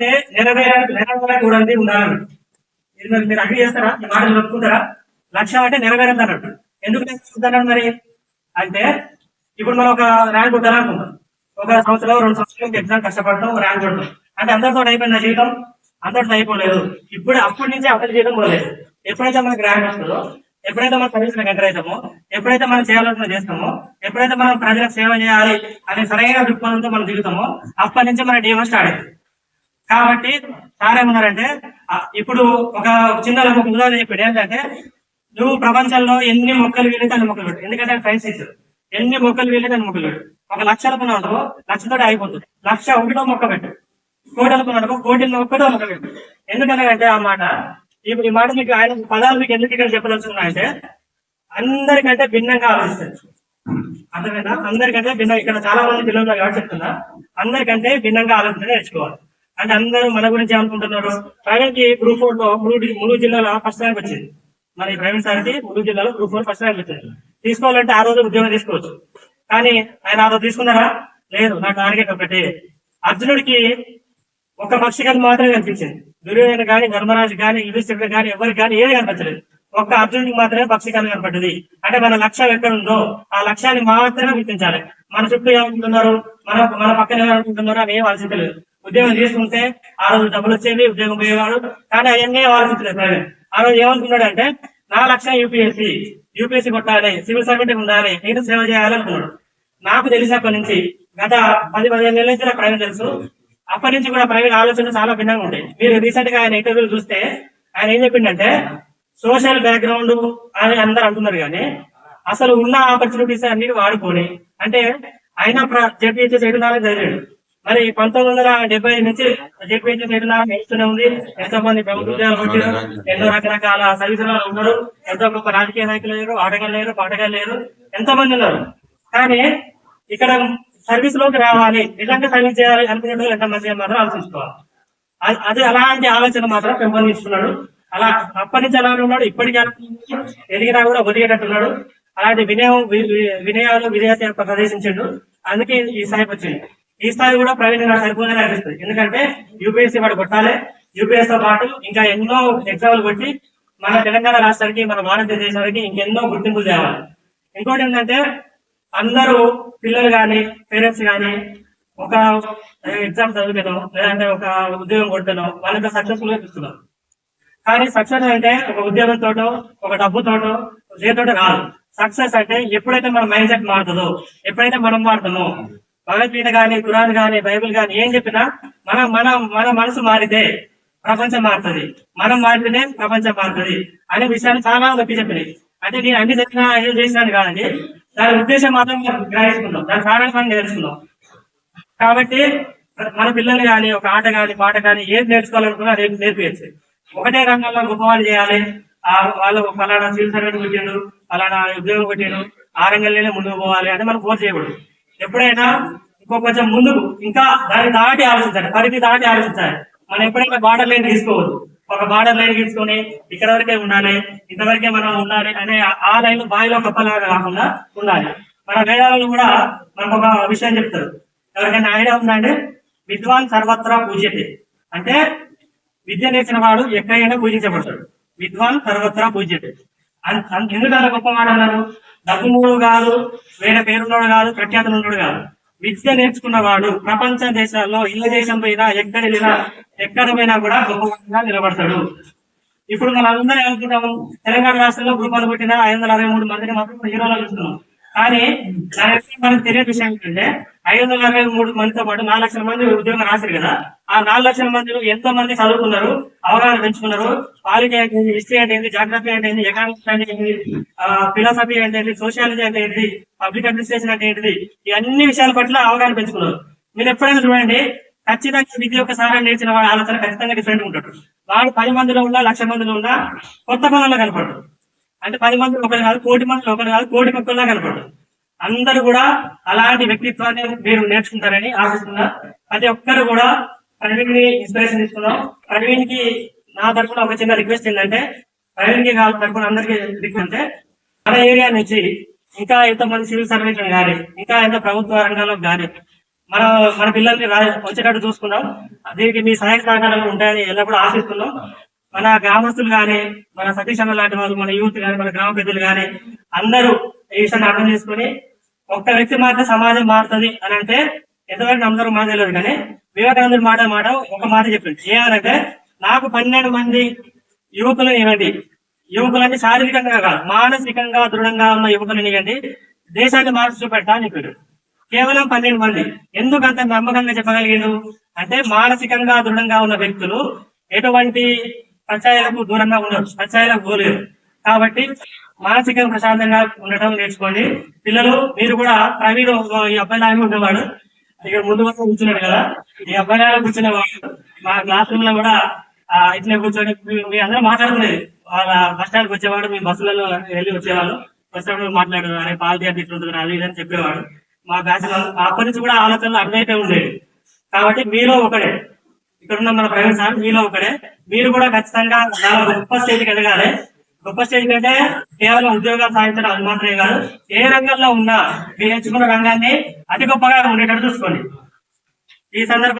నెరవేరాలి నెరవేర నెరవేరకూడదు ఉండాలి మరి మీరు అగ్రి చేస్తారా? ఈ మాటలు చెప్పుకుంటారా? లక్ష్యం అంటే నెరవేరద్దు అన్నట్టు ఎందుకు చూద్దానండి మరి? అంటే ఇప్పుడు మనం ఒక ర్యాంక్ కొట్టాలనుకుంటాం ఒక సంవత్సరం రెండు సంవత్సరాలు ఎగ్జామ్ కష్టపడటం ర్యాంక్ కొట్టడం అంటే అందరితో అయిపోయింది జీవితం? అందరితో అయిపోలేదు. ఇప్పుడు అప్పటి నుంచి అసలు చేయడం పోలేదు ఎప్పుడైతే మనకు ర్యాంక్ వస్తుందో ఎప్పుడైతే మనం సర్వీస్ ఎంటర్ అవుతామో ఎప్పుడైతే మనం చేయాలనుకున్న చేస్తామో ఎప్పుడైతే మనం ప్రజలకు సేవ చేయాలి అనే సరైన దృక్పథంతో మనం దిగుతామో అప్పటి నుంచి మన డీఎం స్టార్ట్ అవుతుంది కాబట్టి సార్ ఏమన్నారంటే ఇప్పుడు ఒక చిన్న ఒక ఉదాహరణ చెప్పాడు. ఏంటంటే నువ్వు ప్రపంచంలో ఎన్ని మొక్కలు వీలైతే అన్ని మొక్కలు పెట్టు ఎందుకంటే సైన్స్ ఇచ్చు ఎన్ని మొక్కలు వీలైతే అన్ని మొక్కలు పెట్టు ఒక లక్ష అనుకున్నావు లక్షతోటి అయిపోతుంది లక్ష ఒకటో మొక్క పెట్టు. కోటి అనుకున్నాడు కోటి ఒకటో మొక్క పెట్టు. ఎందుకంటే ఆ మాట ఇప్పుడు ఈ మాట మీకు ఆయన పదాలు మీకు ఎందుకు ఇక్కడ చెప్పదలుచుకున్నా అంటే అందరికంటే భిన్నంగా ఆలోచిస్తారు. అర్థమైనా అందరికంటే భిన్నంగా ఇక్కడ చాలా మంది పిల్లలు కాబట్టి చెప్తున్నా. అందరికంటే భిన్నంగా ఆలోచన నేర్చుకోవాలి. అంటే అందరూ మన గురించి అనుకుంటున్నారు ప్రైవేట్కి గ్రూప్ ఫోర్లో మూడు మూడు జిల్లాలో ఫస్ట్ ర్యాంక్ వచ్చింది. మన ప్రైవేట్ సార్కి మూడు జిల్లాలో గ్రూప్ ఫోర్ ఫస్ట్ ర్యాంక్ వచ్చింది. తీసుకోవాలంటే ఆ రోజు ఉద్యోగం తీసుకోవచ్చు. కానీ ఆయన ఆ రోజు తీసుకున్నారా? లేదు. నా టార్గెట్ ఒకటి అర్జునుడికి ఒక పక్షికలు మాత్రమే కనిపించింది దుర్యోధన గాని ధర్మరాజు గాని యుధిష్ఠిరుడు గాని ఎవరికి గాని ఏది కనిపించలేదు ఒక్క అర్జునుడికి మాత్రమే పక్షికలు కనపడ్డది. అంటే మన లక్ష్యం ఎక్కడ ఉందో ఆ లక్ష్యాన్ని మాత్రమే గుర్తించాలి. మన చుట్టూ ఏమనుకుంటున్నారు? మన మన పక్కన ఏమనుకుంటున్నారు అని ఏం ఆలోచించలేదు. ఉద్యోగం తీసుకుంటే ఆ రోజు డబ్బులు వచ్చేది ఉద్యోగం పోయేవాడు. కానీ అవన్నీ ఆలోచించలేదు ప్రైవేట్ ఆ రోజు ఏమనుకున్నాడు అంటే నా లక్ష్యం యూపీఎస్సీ. యూపీఎస్సీ కొట్టాలి సివిల్ సర్వెంట్ ఉండాలి నేను సేవ చేయాలనుకున్నాడు. నాకు తెలిసినప్పటి నుంచి గత పది పదిహేను నెలల నుంచి నాకు ప్రైవేట్ తెలుసు. అప్పటి నుంచి కూడా ప్రైవేట్ ఆలోచనలు చాలా భిన్నంగా ఉంటాయి. మీరు రీసెంట్గా ఆయన ఇంటర్వ్యూలు చూస్తే ఆయన ఏం చెప్పిండంటే సోషల్ బ్యాక్గ్రౌండ్ అని అందరు అంటున్నారు కానీ అసలు ఉన్న ఆపర్చునిటీస్ అన్ని వాడుకొని అంటే ఆయన జడ్పీహెచ్ఎస్ ఎయిట్ నాలుగు చదివాడు మరి పంతొమ్మిది వందల డెబ్బై నుంచి ఎయిట్ నాలుగు నడుస్తూనే ఉంది. ఎంతో మంది ప్రభుత్వ ఉద్యోగాలు కొట్టారు ఎన్నో రకరకాల సర్వీసులు ఉన్నారు. ఎంతో గొప్ప రాజకీయ నాయకులు లేరు ఆటగాళ్ళు లేరు పాటగాళ్ళు లేరు. ఎంతో మంది ఉన్నారు. కానీ ఇక్కడ సర్వీస్లోకి రావాలి నిజంగా సర్వీస్ చేయాలి అనుకునే ఎంత మంది మాత్రం ఆలోచించుకోవాలి. అది అలాంటి ఆలోచన మాత్రం పెంపొందిస్తున్నాడు అలా అప్పటి నుంచి అలా ఉన్నాడు. ఇప్పటికీ. ఎదిగినా కూడా ఒదిగేటట్టున్నాడు. అలాంటి వినయం వినయాలు విధేయత ప్రదర్శించాడు. అందుకే ఈ స్థాయికి వచ్చింది ఈ స్థాయి కూడా ప్రైవేట్ నాకు సరిపోదని అనిపిస్తుంది. ఎందుకంటే యూపీఎస్సీ వాడు కొట్టాలి. యూపీఎస్తో పాటు ఇంకా ఎన్నో ఎగ్జామ్లు కొట్టి మన తెలంగాణ రాష్ట్రానికి మన భారతదేశానికి ఇంకెన్నో గుర్తింపులు తేవాలి. ఇంకోటి ఏంటంటే అందరూ పిల్లలు కానీ పేరెంట్స్ కానీ ఒక ఎగ్జామ్ చదువుతాను లేదంటే ఒక ఉద్యోగం కొట్టాను వాళ్ళంతా సక్సెస్ఫుల్గా చూస్తున్నారు. కానీ సక్సెస్ అంటే ఒక ఉద్యోగంతోటో ఒక డబ్బుతోటో చేతోటో రాదు సక్సెస్ అంటే ఎప్పుడైతే మన మైండ్ సెట్ మారుతుందో ఎప్పుడైతే మనం మారుతామో భగవద్గీత కానీ ఖురాన్ కానీ బైబిల్ కానీ ఏం చెప్పినా మన మన మన మనసు మారితే ప్రపంచం మారుతుంది. మనం మారితేనే ప్రపంచం మారుతుంది అనే విషయాన్ని చాలా నొప్పి చెప్పినాయి. అంటే నేను అన్ని చెప్పినా ఏం చేసినాను కాదండి. దాని ఉద్దేశం మాత్రం గ్రహించుకుందాం. దాని సారాంశాన్ని నేర్చుకుందాం. కాబట్టి మన పిల్లలు కానీ ఒక ఆట కానీ పాట కానీ ఏది నేర్చుకోవాలనుకున్నా అది నేర్పించచ్చు ఒకటే రంగంలో గొప్పవాళ్ళు చేయాలి. ఆ వాళ్ళు ఫలానా సివిల్ సర్వెంట్ కొట్టాడు ఫలానా ఉద్యోగం కొట్టిండు ఆ రంగంలోనే ముందుకు పోవాలి అంటే మనం ఫోర్స్ చేయకూడదు. ఎప్పుడైనా ఇంకో కొంచెం ముందుకు ఇంకా దాన్ని దాటి ఆలోచించాలి. పరిధి దాటి ఆలోచించాలి. మనం ఎప్పుడైనా బార్డర్ లైన్ తీసుకోవద్దు. ఒక బార్డర్ లైన్ తీసుకొని ఇక్కడ వరకే ఉండాలి ఇంతవరకే మనం ఉండాలి అనే ఆ- లైన్ బావిలో కప్పలాగా కాకుండా ఉండాలి. మన వేదాలను కూడా మనకు ఒక విషయం చెప్తారు. ఎవరికైనా ఐడియా ఉందంటే విద్వాన్ సర్వత్రా పూజ్యతే. అంటే విద్య నేర్చిన వాడు ఎక్కడైనా పూజించబడతాడు. విద్వాన్ సర్వత్రా పూజ్యతే. ఎందుకన్నా ఎందుకంటే గొప్పవాడు అన్నారు? డబ్బునోడు కాదు వేరే పేరున్నోడు కాదు ప్రఖ్యాతులున్నోడు కాదు. విద్య నేర్చుకున్నవాడు ప్రపంచ దేశాల్లో ఏ దేశం పోయినా ఎక్కడ వెళ్ళినా ఎక్కడ పోయినా కూడా గొప్పగా నిలబడతాడు. ఇప్పుడు మనం అందరం ఏమనుకుంటాము? తెలంగాణ రాష్ట్రంలో గ్రూపాలు పెట్టిన ఐదు వందల అరవై మూడు మందిని మాత్రం హీరోలు అనుకుంటున్నాం. కానీ దానికి మనకు తెలియని విషయం ఏంటంటే ఐదు వందల అరవై మూడు మందితో పాటు నాలుగు లక్షల మంది ఉద్యోగం రాశారు కదా. ఆ నాలుగు లక్షల మందిలో ఎంతో మంది చదువుకున్నారు అవగాహన పెంచుకున్నారు పాలిటీ అంటే ఏంటి హిస్టరీ అంటే ఏంటి జాగ్రఫీ అంటే ఏంటి ఎకనామిక్స్ అంటే ఏంటి ఫిలాసఫీ అంటే ఏంటి సోషియాలజీ అంటే ఏంటి పబ్లిక్ అడ్మినిస్ట్రేషన్ అంటే ఏంటిది ఈ అన్ని విషయాల పట్ల అవగాహన పెంచుకున్నారు. మీరు ఎప్పుడైనా చూడండి ఖచ్చితంగా విద్య యొక్క సారాన్ని నేర్చిన వాడి ఆలోచన ఖచ్చితంగా డిఫరెంట్ ఉంటాడు. వాడు పది మందిలో ఉన్నా లక్ష మందిలో ఉన్నా కొత్త పనుల్లో కనపడతాడు అంటే పది మంది ఒకరు కాదు కోటి మంది ఒకరు కాదు కోటి మొక్కల్లా కనపడతారు. అందరూ కూడా అలాంటి వ్యక్తిత్వాన్ని మీరు నేర్చుకుంటారని ఆశిస్తున్నా. ప్రతి ఒక్కరు కూడా ప్రవీణ్ని ఇన్స్పిరేషన్ తీసుకున్నాం ప్రవీణ్కి నా తరఫున ఒక చిన్న రిక్వెస్ట్ ఏంటంటే ప్రవీణ్కి కావాలి తరఫున అందరికి రిక్వెస్ట్ అంటే మన ఏరియా నుంచి ఇంకా ఎంతమంది సివిల్ సర్వీస్ కానీ ఇంకా ఎంత ప్రభుత్వ రంగంలో కానీ మన మన పిల్లల్ని వచ్చేటట్టు చూసుకుందాం. దీనికి మీ సహాయ సహకారాలు ఉంటాయని ఎల్లప్పుడూ ఆశిస్తున్నాం. మన గ్రామస్తులు కానీ మన సతీష్ అన్న లాంటి వాళ్ళు మన యూత్ కానీ మన గ్రామ పెద్దలు కానీ అందరూ ఈ విషయాన్ని అర్థం చేసుకుని ఒక్క వ్యక్తి మాత్రం సమాజం మారుతుంది అని అంటే ఎంతవరకు అందరూ మాట తెలియదు కానీ వివేకానందుడు మాట మాట ఒక మాట చెప్పింది. ఏమనంటే నాకు పన్నెండు మంది యువకులు ఇవ్వండి. యువకులని శారీరకంగా కాదు మానసికంగా దృఢంగా ఉన్న యువకులు ఇవ్వండి. దేశాన్ని మార్చి చూపెట్టా అని చెప్పాడు. కేవలం పన్నెండు మంది. ఎందుకు అంత నమ్మకంగా చెప్పగలిగాడు? అంటే మానసికంగా దృఢంగా ఉన్న వ్యక్తులు ఎటువంటి పంచాయతీలకు దూరంగా ఉండరు పంచాయతీలకు పోలేరు కాబట్టి మానసికంగా ప్రశాంతంగా ఉండటం నేర్చుకోండి. పిల్లలు మీరు కూడా ప్రవీణ్ ఈ అబ్బాయి లాగే ఉండేవాడు. ఇక్కడ ముందు వరకు కూర్చున్నాడు కదా. ఈ అబ్బాయి లాగా కూర్చునేవాడు. మా క్లాస్ రూమ్లో కూడా ఇట్లే కూర్చొని మీ- అందరూ మాట్లాడుకునేది. వాళ్ళ బస్ స్టాండ్కి వచ్చేవాడు మీ బస్సులలో వెళ్ళి వచ్చేవాళ్ళు. వచ్చినప్పుడు మాట్లాడు అరే పాలు తీయండి ఇట్లుంటుంది అది అని చెప్పేవాడు. మా బ్యాచ్ అప్పటి నుంచి కూడా ఆలోచనలు అర్థమైతే ఉండేవి. కాబట్టి మీలో ఒకడే. ఇక్కడ ఉన్న మన ప్రవీణ్ సార్ మీలో ఒకడే. మీరు కూడా ఖచ్చితంగా చాలా గొప్ప స్టేజ్కి ఎదగాలి. గొప్ప స్టేజ్ అంటే కేవలం ఉద్యోగాలు సాధించడం అది మాత్రమే కాదు ఏ రంగంలో ఉన్నా మీరు ఎంచుకున్న రంగాన్ని అతి గొప్పగా ఉండేటట్టు చూసుకోండి. ఈ సందర్భంగా